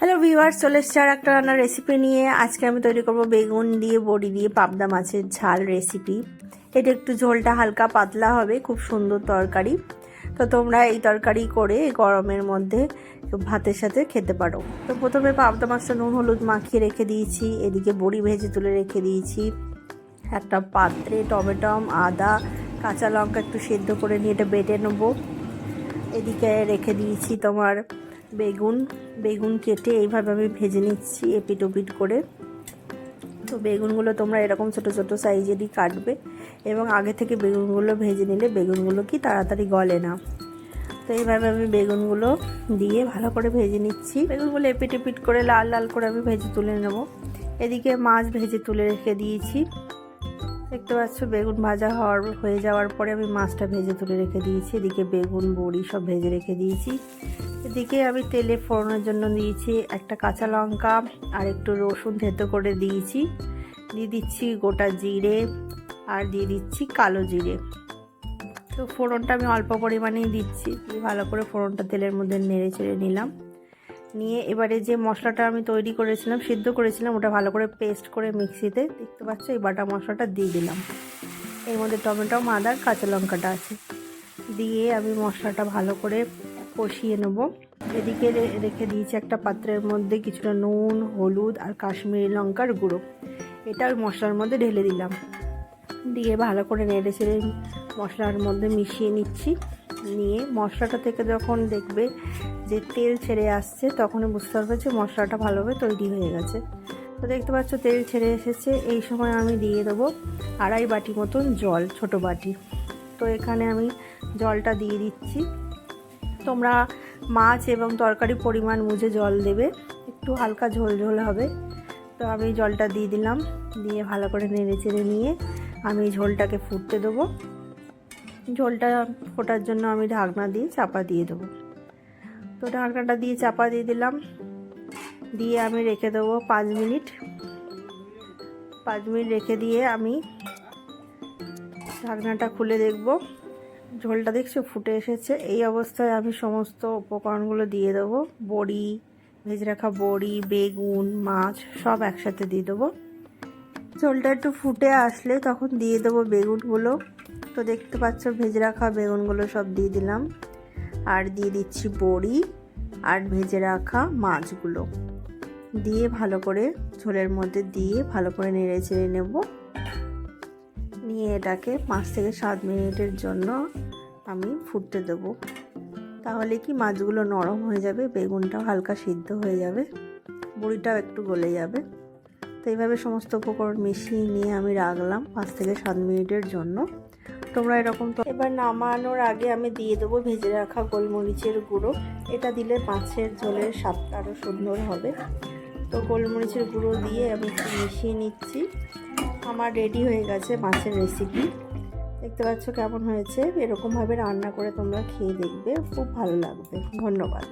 Hello viewers চলে এসছে আর একটা রান্নার রেসিপি নিয়ে। আজকে আমি তৈরি করব বেগুন দিয়ে, বড়ি দিয়ে পাবদা মাছের ঝাল রেসিপি এটা একটু ঝোলটা হালকা পাতলা হবে, খুব সুন্দর তরকারি। তো তোমরা এই তরকারি করে গরমের মধ্যে ভাতের সাথে খেতে পারো। তো প্রথমে পাবদা মাছটা নুন, হলুদ মাখিয়ে রেখে দিয়েছি। এদিকে বড়ি ভেজে তুলে রেখে দিয়েছি। একটা পাত্রে টমেটম আদা, কাঁচা লঙ্কা একটু সেদ্ধ করে নিয়ে এটা বেটে নেব। এদিকে রেখে দিয়েছি তোমার বেগুন বেগুন কেটে এইভাবে আমি ভেজে নিচ্ছি এপিট ওপিট করে। তো বেগুনগুলো তোমরা এরকম ছোট ছোট সাইজেরই কাটবে এবং আগে থেকে বেগুনগুলো ভেজে নিলে বেগুনগুলো কি তাড়াতাড়ি গলে না। তো এইভাবে আমি বেগুনগুলো দিয়ে ভালো করে ভেজে নিচ্ছি। বেগুনগুলো এপিট এপিট করে লাল লাল করে আমি ভেজে তুলে নেব। এদিকে মাছ ভেজে তুলে রেখে দিয়েছি। দেখতে পাচ্ছ, বেগুন ভাজা হওয়ার, হয়ে যাওয়ার পরে আমি মাছটা ভেজে তুলে রেখে দিয়েছি। এদিকে বেগুন, বড়ি সব ভেজে রেখে দিয়েছি। এদিকে আমি তেলে ফোড়নের জন্য দিয়েছি একটা কাঁচা লঙ্কা আর একটু রসুন থেতো করে দিয়েছি। দিয়ে দিচ্ছি গোটা জিরে আর দিয়ে দিচ্ছি কালো জিরে। তো ফোড়নটা আমি অল্প পরিমাণেই দিচ্ছি। ভালো করে ফোড়নটা তেলের মধ্যে নেড়ে চেড়ে নিলাম। নিয়ে এবারে যে মশলাটা আমি তৈরি করেছিলাম, সিদ্ধ করেছিলাম, ওটা ভালো করে পেস্ট করে মিক্সিতে দেখতে পাচ্ছ, এই বাটা মশলাটা দিয়ে দিলাম। এর মধ্যে টমেটো আদার কাঁচা লঙ্কাটা আছে। দিয়ে আমি মশলাটা ভালো করে কষিয়ে নেব। এদিকে রেখে দিয়েছি একটা পাত্রের মধ্যে কিছুটা নুন, হলুদ আর কাশ্মীরি লঙ্কার গুঁড়ো। এটা ওই মশলার মধ্যে ঢেলে দিলাম। দিয়ে ভালো করে নেড়ে চেড়ে মশলার মধ্যে মিশিয়ে নিচ্ছি। নিয়ে মশলাটা থেকে যখন দেখবে যে তেল ছেড়ে আসছে, তখনই বুঝতে পারবে যে মশলাটা ভালোভাবে তৈরি হয়ে গেছে। তো দেখতে পাচ্ছ তেল ছেড়ে এসেছে। এই সময় আমি দিয়ে দেবো আড়াই বাটি মতন জল, ছোট বাটি। তো এখানে আমি জলটা দিয়ে দিচ্ছি। তোমরা মাছ এবং তরকারি পরিমাণ বুঝে জল দেবে। একটু হালকা ঝোল ঝোল হবে। তো আমি জলটা দিয়ে দিলাম। দিয়ে ভালো করে নেড়ে চেড়ে নিয়ে আমি ঝোলটাকে ফুটতে দেবো। ঝোলটা ফোটার জন্য আমি ঢাকনা দিয়ে চাপা দিয়ে দেবো। তো ঢাকনাটা দিয়ে চাপা দিয়ে দিলাম। দিয়ে আমি রেখে দেবো পাঁচ মিনিট। পাঁচ মিনিট রেখে দিয়ে আমি ঢাকনাটা খুলে দেখব। ঝোলটা দেখছ ফুটে এসেছে। এই অবস্থায় আমি সমস্ত উপকরণগুলো দিয়ে দেবো। বড়ি, ভেজে রাখা বড়ি, বেগুন, মাছ সব একসাথে দিয়ে দেবো। ঝোলটা একটু ফুটে আসলে তখন দিয়ে দেবো বেগুনগুলো। তো দেখতে পাচ্ছ, ভেজে রাখা বেগুনগুলো সব দিয়ে দিলাম। আর দিয়ে দিচ্ছি বড়ি আর ভেজে রাখা মাছগুলো। দিয়ে ভালো করে ঝোলের মধ্যে দিয়ে ভালো করে নেড়ে চেড়ে নেব। নিয়ে এটাকে পাঁচ থেকে সাত মিনিটের জন্য আমি ফুটতে দেবো। তাহলে কি মাছগুলো নরম হয়ে যাবে, বেগুনটাও হালকা সিদ্ধ হয়ে যাবে, বড়িটাও একটু গলে যাবে। তো এইভাবে সমস্ত উপকরণ মিশিয়ে নিয়ে আমি রাখলাম পাঁচ থেকে সাত মিনিটের জন্য। তোমরা এরকম তো এবার নামানোর আগে আমি দিয়ে দেবো ভেজে রাখা গোলমরিচের গুঁড়ো। এটা দিলে মাছের ঝোলের স্বাদটা আরও সুন্দর হবে। তো গোলমরিচের গুঁড়ো দিয়ে আমি একটু মিশিয়ে নিচ্ছি। আমার রেডি হয়ে গেছে মাছের রেসিপি দেখতে পাচ্ছ কেমন হয়েছে? এরকমভাবে রান্না করে তোমরা খেয়ে দেখবে। খুব ভালো লাগবে। ধন্যবাদ।